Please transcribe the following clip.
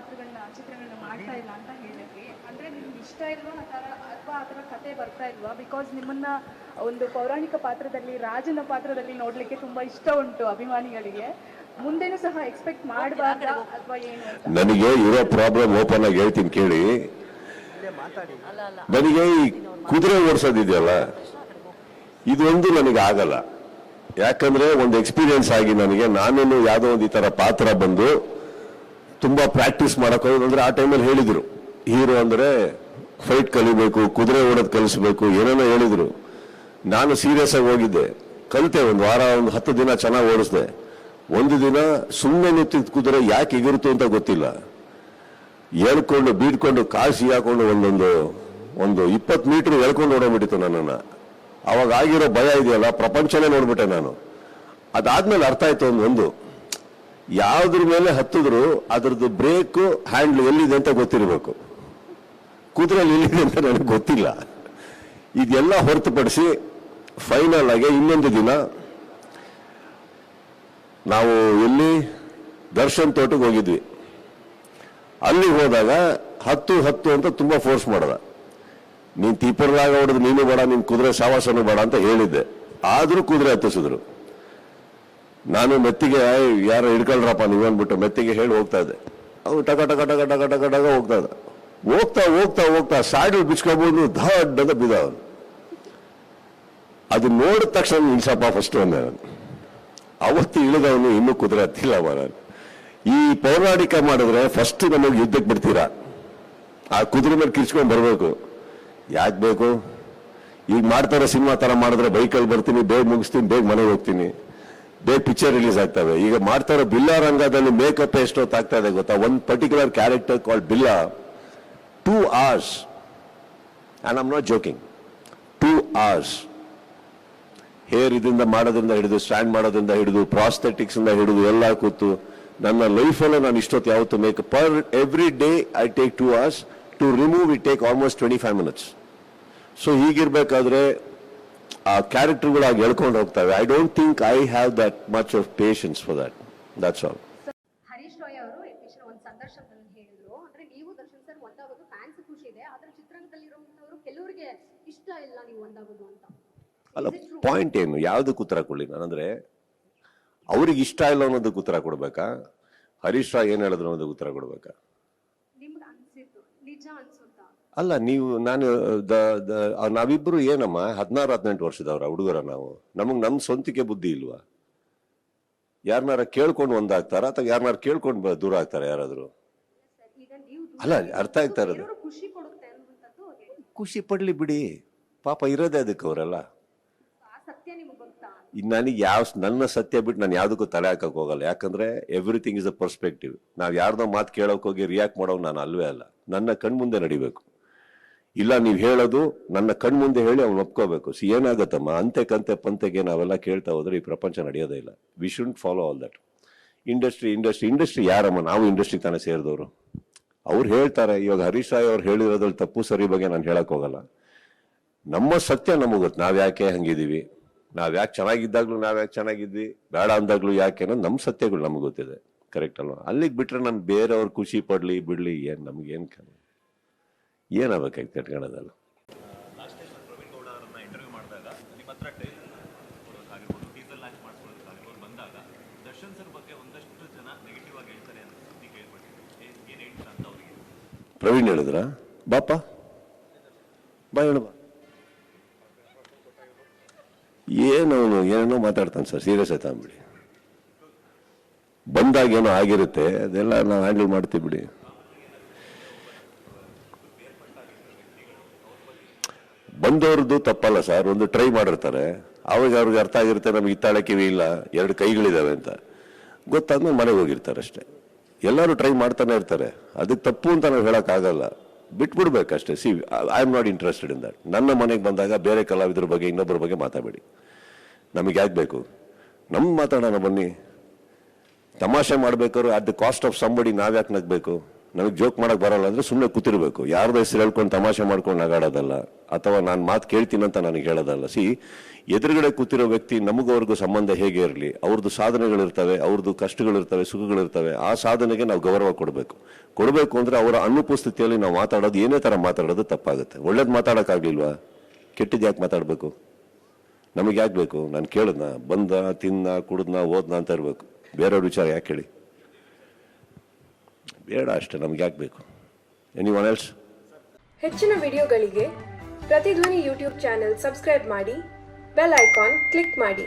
ಪಾತ್ರಗಳನ್ನ ಚಿತ್ರಗಳನ್ನ ಮಾಡ್ತಾ ಇಲ್ಲ ಅಂತ ಹೇಳಿದ್ವಿ. ಅಂದ್ರೆ ನಿಮ್ಗೆ ಇಷ್ಟ ಇಲ್ವಾ ಆ ಥರ ಅಥವಾ ಆ ಥರ ಕತೆ ಬರ್ತಾ ಇಲ್ವಾ? ಬಿಕಾಸ್ ನಿಮ್ಮನ್ನ ಒಂದು ಪೌರಾಣಿಕ ಪಾತ್ರದಲ್ಲಿ ರಾಜನ ಪಾತ್ರದಲ್ಲಿ ನೋಡ್ಲಿಕ್ಕೆ ತುಂಬಾ ಇಷ್ಟ ಉಂಟು ಅಭಿಮಾನಿಗಳಿಗೆ. ಮುಂದೆನೂ ಸಹ ಎಕ್ಸ್ಪೆಕ್ಟ್ ಮಾಡಬಾರ್ದ ಅಥವಾ ಏನು ಅಂತ? ನನಗೆ ಇರೋ ಪ್ರಾಬ್ಲಮ್ ಓಪನ್ ಆಗಿ ಹೇಳ್ತೀನಿ ಕೇಳಿ. ನನಗೆ ಈ ಕುದುರೆ ಓಡಿಸೋದಿದೆಯಲ್ಲ? ಇದೊಂದು ನನಗೆ ಆಗಲ್ಲ. ಯಾಕಂದ್ರೆ ಒಂದು ಎಕ್ಸ್ಪೀರಿಯನ್ಸ್ ಆಗಿ ನನಗೆ ನಾನೇನು ಯಾವುದೋ ಒಂದು ಈ ತರ ಪಾತ್ರ ಬಂದು ತುಂಬಾ ಪ್ರಾಕ್ಟೀಸ್ ಮಾಡಕ್ ಅಂದ್ರೆ ಆ ಟೈಮಲ್ಲಿ ಹೇಳಿದ್ರು. ಹೀರೋ ಅಂದ್ರೆ ಫೈಟ್ ಕಲಿಬೇಕು, ಕುದುರೆ ಓಡೋದು ಕಲಿಸ್ಬೇಕು, ಏನೇನೋ ಹೇಳಿದ್ರು. ನಾನು ಸೀರಿಯಸ್ ಆಗಿ ಹೋಗಿದ್ದೆ. ಕಲಿತೆ, ಒಂದು ವಾರ, ಒಂದು ಹತ್ತು ದಿನ ಚೆನ್ನಾಗಿ ಓಡಿಸ್ದೆ. ಒಂದು ದಿನ ಸುಮ್ಮನೆ ನಿಂತಿದ್ದ ಕುದುರೆ ಯಾಕೆ ಎಗಿರುತ್ತು ಅಂತ ಗೊತ್ತಿಲ್ಲ. ಎಳ್ಕೊಂಡು ಬೀಡ್ಕೊಂಡು ಕಾಸಿ ಸಿಗಾಕೊಂಡು ಒಂದೊಂದು, ಒಂದು ಇಪ್ಪತ್ತು ಮೀಟರ್ ಎಳ್ಕೊಂಡು ಓಡೋಗ್ಬಿಟ್ಟಿತ್ತು ನನ್ನನ್ನು. ಅವಾಗ ಆಗಿರೋ ಭಯ ಇದೆಯಲ್ಲ, ಪ್ರಪಂಚನೇ ನೋಡ್ಬಿಟ್ಟೆ ನಾನು. ಅದಾದ್ಮೇಲೆ ಅರ್ಥ ಆಯ್ತು ಒಂದು ಒಂದು. ಯಾವ್ದ್ರ ಮೇಲೆ ಹತ್ತಿದ್ರು ಅದ್ರದ್ದು ಬ್ರೇಕ್ ಹ್ಯಾಂಡ್ಲ್ ಎಲ್ಲಿದೆ ಅಂತ ಗೊತ್ತಿರಬೇಕು. ಕುದುರೆಲಿ ಎಲ್ಲಿದೆ ಅಂತ ನನಗೆ ಗೊತ್ತಿಲ್ಲ. ಇದೆಲ್ಲ ಹೊರತುಪಡಿಸಿ ಫೈನಲ್ ಆಗಿ ಇನ್ನೊಂದು ದಿನ ನಾವು ಎಲ್ಲಿ ದರ್ಶನ್ ತೋಟಕ್ಕೆ ಹೋಗಿದ್ವಿ. ಅಲ್ಲಿ ಹೋದಾಗ ಹತ್ತು ಹತ್ತು ಅಂತ ತುಂಬಾ ಫೋರ್ಸ್ ಮಾಡದ. ನೀನ್ ತೀಪರ್ದಾಗ ಹೊಡೆದು ನೀನು ಬೇಡ, ನಿನ್ ಕುದುರೆ ಸಾವಾಸನು ಬೇಡ ಅಂತ ಹೇಳಿದ್ದೆ. ಆದ್ರೂ ಕುದುರೆ ಹತ್ತಿಸಿದ್ರು. ನಾನು ಮೆತ್ತಿಗೆ ಯಾರು ಹಿಡ್ಕೊಳ್ರಪ್ಪ ಅಂದ್ಬಿಟ್ಟು ಮೆತ್ತಿಗೆ ಹೇಳಿ ಹೋಗ್ತಾ ಇದ್ದೆ. ಅವು ಟಕ ಟಕ ಟಕ ಟಕ ಟಕ ಟಕ ಹೋಗ್ತಾ ಇದೆ ಹೋಗ್ತಾ ಹೋಗ್ತಾ ಹೋಗ್ತಾ ಸಾಡಿಲ್ ಬಿಚ್ಕೊಬೋದು ಧಡ್ ಅಂತ ಅವನು. ಅದು ನೋಡಿದ ತಕ್ಷಣ ನಿಲ್ಸಪ್ಪ ಫಸ್ಟ್ ಅಂದೆ ನಾನು. ಅವತ್ತು ಇಳಿದವನು ಇನ್ನೂ ಕುದುರೆ ಹತ್ತಿಲ್ಲ ನಾನು ಈ ಪೌರಾಣಿಕ ಮಾಡಿದ್ರೆ ಫಸ್ಟ್ ನಮಗೆ ಯುದ್ಧಕ್ಕೆ ಬಿಡ್ತೀರಾ? ಆ ಕುದುರೆ ಮೇಲೆ ಕಿರ್ಚ್ಕೊಂಡು ಬರಬೇಕು. ಯಾಕೆ ಬೇಕು? ಈಗ ಮಾಡ್ತಾರೋ ಸಿನಿಮಾ ಥರ ಮಾಡಿದ್ರೆ ಬೈಕಲ್ಲಿ ಬರ್ತೀನಿ ಬೇಗ ಮುಗಿಸ್ತೀನಿ ಬೇಗ ಮನೆಗೆ ಹೋಗ್ತೀನಿ. ಬೇಗ ಪಿಕ್ಚರ್ ರಿಲೀಸ್ ಆಗ್ತವೆ ಈಗ ಮಾಡ್ತಾರೋ ಬಿಲ್ಲಾ ರಂಗದಲ್ಲಿ ಮೇಕಪ್ ಎಷ್ಟೊತ್ತು ಆಗ್ತಾ ಇದೆ ಗೊತ್ತಾ? ಒಂದು particular character called Billa. Two hours I am not joking two hours hair ಇದರಿಂದ ಮಾಡೋದ್ರಿಂದ ಹಿಡಿದು ಸ್ಟ್ಯಾಂಡ್ ಮಾಡೋದ್ರಿಂದ ಹಿಡಿದು ಪ್ರಾಸ್ಥೆಟಿಕ್ಸಿಂದ ಹಿಡಿದು, ಎಲ್ಲ ಕೂತು ನನ್ನ ಲೈಫಲ್ಲೇ ನಾನು ಇಷ್ಟೊತ್ತು ಯಾವತ್ತು makeup per every day I take two hours to remove it take almost twenty five minutes so ಹೀಗಿರ್ಬೇಕಾದ್ರೆ ಆ ಕ್ಯಾರೆಕ್ಟರ್ಗಳಾಗಿ ಹೇಳ್ಕೊಂಡು ಹೋಗ್ತವೆ. I don't think I have that much of patience for that that's all Harish Rai ಅವರು ಇತ್ತೀಚಿನ ಒಂದು ಸಂದರ್ಶನದಲ್ಲಿ ಹೇಳಿದ್ರು. ಅಂದ್ರೆ ನೀವು ದರ್ಶನ್ ಸರ್ ಒಂದಾಗೋದು ಫ್ಯಾನ್ಸ್ ಖುಷಿ ಇದೆ. ಆದ್ರೆ ಚಿತ್ರರಂಗದಲ್ಲಿರುವಂತವರು ಕೆಲವರಿಗೆ ಇಷ್ಟ ಇಲ್ಲ ನೀವು ಒಂದಾಗೋದು ಅಂತ. ಅಲ್ಲ ಪಾಯಿಂಟ್ ಏನು? ಯಾವುದಕ್ಕೆ ಉತ್ತರ ಕೊಡ್ಲಿ ನಾನಂದ್ರೆ ಅವ್ರಿಗೆ ಇಷ್ಟ ಇಲ್ಲ ಅನ್ನೋದಕ್ಕೆ ಉತ್ತರ ಕೊಡ್ಬೇಕಾ? ಹರೀಶ್ ರಾಯ್ ಏನು ಹೇಳಿದ್ರು ಅನ್ನೋದಕ್ಕೆ ಉತ್ತರ ಕೊಡ್ಬೇಕಾ? ನಿಮ್ಗೆ ಅನ್ಸಿತ್ತು ನಿಜ ಅಲ್ಲ, ನೀವು, ನಾನು, ದ- ದ- ಆ ನಾವಿಬ್ರು ಏನಮ್ಮ, ಹದಿನಾರು, ಹದಿನೆಂಟು ವರ್ಷದವ್ರ ಹುಡುಗರ ನಾವು. ನಮಗೆ ನಮ್ಮ ಸ್ವಂತಿಕೆ ಬುದ್ಧಿ ಇಲ್ವಾ? ಯಾರನ್ನಾರ ಕೇಳ್ಕೊಂಡು ಒಂದಾಗ್ತಾರ ಅಥವಾ ಯಾರನ್ನಾರ ಕೇಳ್ಕೊಂಡು ದೂರ ಆಗ್ತಾರ ಯಾರಾದ್ರು? ಅಲ್ಲ, ಅರ್ಥ ಆಗ್ತಾ ಇರೋದು. ಖುಷಿ ಪಡ್ಲಿ ಬಿಡಿ. ಪಾಪ ಇರೋದೇ ಅದಕ್ಕೆ ಅವರೆಲ್ಲ. ನನಗೆ ಯಾವ ನನ್ನ ಸತ್ಯ ಬಿಟ್ಟು ನಾನು ಯಾವುದಕ್ಕೂ ತಲೆ ಹಾಕಕ್ಕೆ ಹೋಗಲ್ಲ. ಯಾಕಂದ್ರೆ ಎವ್ರಿಥಿಂಗ್ ಇಸ್ ಅ ಪರ್ಸ್ಪೆಕ್ಟಿವ್ ನಾವು ಯಾರ್ದೋ ಮಾತು ಕೇಳೋಕೆ ಹೋಗಿ ರಿಯಾಕ್ಟ್ ಮಾಡೋ ನಾನು ಅಲ್ವೇ ಅಲ್ಲ. ನನ್ನ ಕಣ್ಮುಂದೆ ನಡಿಬೇಕು. ಇಲ್ಲ, ನೀವು ಹೇಳೋದು ನನ್ನ ಕಣ್ಮುಂದೆ ಹೇಳಿ ಅವ್ನು ಒಪ್ಕೋಬೇಕು. ಸಿ, ಏನಾಗತ್ತಮ್ಮ? ಅಂತೆ ಕಂತೆ ಪಂತೆಗೆ ನಾವೆಲ್ಲ ಕೇಳ್ತಾ ಹೋದ್ರೆ ಈ ಪ್ರಪಂಚ ನಡೆಯೋದೇ ಇಲ್ಲ. We should follow all that industry industry industry ಯಾರಮ್ಮ? ನಾವು ಇಂಡಸ್ಟ್ರಿ ತಾನೇ ಸೇರಿದವರು. ಅವ್ರು ಹೇಳ್ತಾರೆ, ಇವಾಗ ಹರೀಶ್ ರಾಯ್ ಅವ್ರು ಹೇಳಿರೋದ್ರಲ್ಲಿ ತಪ್ಪು ಸರಿ ಬಗ್ಗೆ ನಾನು ಹೇಳಕ್ ಹೋಗಲ್ಲ. ನಮ್ಮ ಸತ್ಯ ನಮಗೆ ಗೊತ್ತು. ನಾವು ಯಾಕೆ ಹಂಗಿದೀವಿ ನಾವ್ ಯಾಕೆ ಚೆನ್ನಾಗಿದ್ದಾಗ್ಲೂ ನಾವ್ ಯಾಕೆ ಚೆನ್ನಾಗಿದ್ವಿ? ಬೇಡ ಅಂದಾಗ್ಲೂ ಯಾಕೆ ಅನ್ನೋದು ನಮ್ಮ ಸತ್ಯಗಳು ನಮ್ಗೆ ಗೊತ್ತಿದೆ. ಕರೆಕ್ಟ್ ಅಲ್ವಾ? ಅಲ್ಲಿಗೆ ಬಿಟ್ರೆ ನಾನು ಬೇರೆಯವ್ರು ಖುಷಿ ಪಡಲಿ, ಬಿಡ್ಲಿ, ಏನು? ನಮ್ಗೆ ಏನ್ ಕ- ಏನಾಗಬೇಕಾಗಿ ಕಟ್ಕೊಳ್ಳೋದಲ್ಲ ಪ್ರವೀಣ್ ಹೇಳಿದ್ರ? ಬಾಪ ಬಾ ಹೇಳು ಬಾ. ಏನವನು ಏನೇನೋ ಮಾತಾಡ್ತಾನೆ ಸರ್ ಸೀರಿಯಸ್ ಆಯ್ತಾ ಬಿಡಿ ಬಂದಾಗ ಏನೋ ಆಗಿರುತ್ತೆ ಅದೆಲ್ಲ ನಾವು ಹ್ಯಾಂಡಲ್ ಮಾಡ್ತೀವಿ ಬಿಡಿ. ಬಂದವ್ರದ್ದು ತಪ್ಪಲ್ಲ ಸರ್, ಒಂದು ಟ್ರೈ ಮಾಡಿರ್ತಾರೆ. ಅವಾಗ ಅವ್ರಿಗೆ ಅರ್ಥ ಆಗಿರುತ್ತೆ, ನಮ್ಗೆ ಹಿತ್ತಾಳೆ ಕಿವಿ ಇಲ್ಲ, ಎರಡು ಕೈಗಳಿದ್ದಾವೆ ಅಂತ. ಗೊತ್ತಾದ್ಮೇಲೆ ಮನೆಗೆ ಹೋಗಿರ್ತಾರೆ ಅಷ್ಟೇ. ಎಲ್ಲರೂ ಟ್ರೈ ಮಾಡ್ತಾನೆ ಇರ್ತಾರೆ. ಅದಕ್ಕೆ ತಪ್ಪು ಅಂತ ನಾವು ಹೇಳೋಕ್ಕಾಗಲ್ಲ. ಬಿಟ್ಬಿಡ್ಬೇಕಷ್ಟೇ. See I am not interested in that ನನ್ನ ಮನೆಗೆ ಬಂದಾಗ ಬೇರೆ ಕಲಾವಿದ್ರ ಬಗ್ಗೆ ಇನ್ನೊಬ್ಬರ ಬಗ್ಗೆ ಮಾತಾಡಬೇಡಿ. ನಮಗೆ ಯಾಕೆ ಬೇಕು? ನಮ್ಮ ಮಾತಾಡೋಣ ಬನ್ನಿ. ತಮಾಷೆ ಮಾಡ್ಬೇಕಾದ್ರೆ at the cost of somebody ನಾವ್ಯಾಕೆ ನಗ್ಬೇಕು? ನನಗೆ ಜೋಕ್ ಮಾಡಕ್ ಬರಲ್ಲ ಅಂದ್ರೆ ಸುಮ್ಮನೆ ಕೂತಿರ್ಬೇಕು. ಯಾರ್ದು ಹೆಸರು ಹೇಳ್ಕೊಂಡು ತಮಾಷೆ ಮಾಡ್ಕೊಂಡು ನಗಾಡೋದಲ್ಲ, ಅಥವಾ ನಾನು ಮಾತು ಕೇಳ್ತೀನಿ ಅಂತ ನನಗೆ ಹೇಳೋದಲ್ಲ. ಸಿ ಎದುರುಗಡೆ ಕೂತಿರೋ ವ್ಯಕ್ತಿ ನಮಗವ್ರಿಗೂ ಸಂಬಂಧ ಹೇಗೆ ಇರಲಿ? ಅವ್ರದ್ದು ಸಾಧನೆಗಳಿರ್ತವೆ ಅವ್ರದ್ದು ಕಷ್ಟಗಳಿರ್ತವೆ, ಸುಖಗಳಿರ್ತವೆ. ಆ ಸಾಧನೆಗೆ ನಾವು ಗೌರವ ಕೊಡಬೇಕು. ಕೊಡಬೇಕು ಅಂದರೆ ಅವರ ಅನುಪಸ್ಥಿತಿಯಲ್ಲಿ ನಾವು ಮಾತಾಡೋದು, ಏನೇ ಥರ ಮಾತಾಡೋದು ತಪ್ಪಾಗುತ್ತೆ. ಒಳ್ಳೇದು ಮಾತಾಡೋಕ್ಕಾಗಲಿಲ್ವಾ? ಕೆಟ್ಟದ್ದು ಯಾಕೆ ಮಾತಾಡಬೇಕು? ನಮಗೆ ಯಾಕೆ ಬೇಕು? ನಾನು ಕೇಳಿದ್ನ? ಬಂದ ತಿನ್ನ ಕುಡಿದ್ನ, ಓದ್ನ ಅಂತ ಇರಬೇಕು. ಬೇರೆಯವ್ರ ವಿಚಾರ ಯಾಕೆ ಹೇಳಿ? ಬೇಡ ಅಷ್ಟೇ, ನಮ್ಗೆ ಯಾಕೆ ಬೇಕು? ಎನಿ ಒನ್ ಎಲ್ಸ್ ಹೆಚ್ಚಿನ ವಿಡಿಯೋಗಳಿಗೆ ಪ್ರತಿಧ್ವನಿ ಯೂಟ್ಯೂಬ್ ಚಾನೆಲ್ ಸಬ್ಸ್ಕ್ರೈಬ್ ಮಾಡಿ, ಬೆಲ್ ಐಕಾನ್ ಕ್ಲಿಕ್ ಮಾಡಿ.